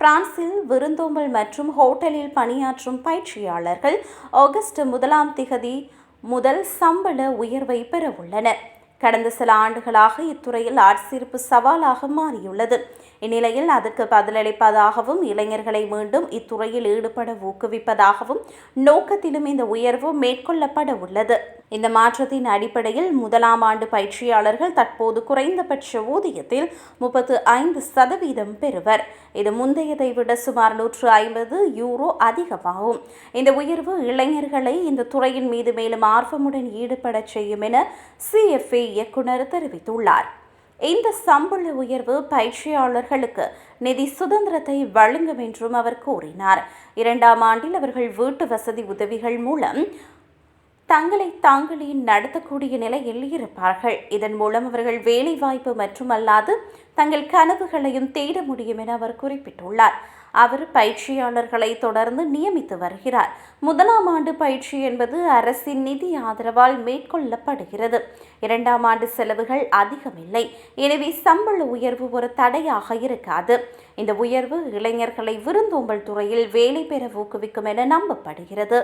பிரான்சில் விருந்தோம்பல் மற்றும் ஹோட்டலில் பணியாற்றும் பயிற்சியாளர்கள் ஆகஸ்ட் முதலாம் திகதி முதல் சம்பள உயர்வை பெறவுள்ளனர். கடந்த சில ஆண்டுகளாக இத்துறையில் ஆட்சேர்ப்பு சவாலாக மாறியுள்ளது. இந்நிலையில் அதற்கு பதிலளிப்பதாகவும் இளைஞர்களை மீண்டும் இத்துறையில் ஈடுபட ஊக்குவிப்பதாகவும் நோக்கத்திலும் இந்த உயர்வு மேற்கொள்ளப்பட உள்ளது. இந்த மாற்றத்தின் அடிப்படையில் முதலாம் ஆண்டு பயிற்சியாளர்கள் தற்போது குறைந்தபட்ச ஊதியத்தில் முப்பத்து ஐந்து சதவீதம் பெறுவர். இது முந்தையதை விட சுமார் நூற்று ஐம்பது யூரோ அதிகமாகும். இந்த உயர்வு இளைஞர்களை இந்த துறையின் மீது மேலும் ஆர்வமுடன் ஈடுபடச் செய்யும் என சிஎஃப்ஏ இயக்குனர் தெரிவித்துள்ளார். இந்த சம்பள உயர்வு பயிற்சியாளர்களுக்கு நிதி சுதந்திரத்தை வழங்கும் என்றும் அவர் கூறினார். இரண்டாம் ஆண்டில் அவர்கள் வீட்டு வசதி உதவிகள் மூலம் தங்களை தாங்களே நடத்தக்கூடிய நிலையில் இருப்பார்கள். இதன் மூலம் அவர்கள் வேலைவாய்ப்பு மட்டுமல்லாது தங்கள் கனவுகளையும் தேட முடியும் என அவர் குறிப்பிட்டுள்ளார். அவர் பயிற்சியாளர்களை தொடர்ந்து நியமித்து வருகிறார். முதலாம் ஆண்டு பயிற்சி என்பது அரசின் நிதி ஆதரவால் மேற்கொள்ளப்படுகிறது. இரண்டாம் ஆண்டு செலவுகள் அதிகமில்லை. எனவே சம்பள உயர்வு ஒரு தடையாக இருக்காது. இந்த உயர்வு இளைஞர்களை விருந்தோம்பல் துறையில் வேலை பெற ஊக்குவிக்கும் என நம்பப்படுகிறது.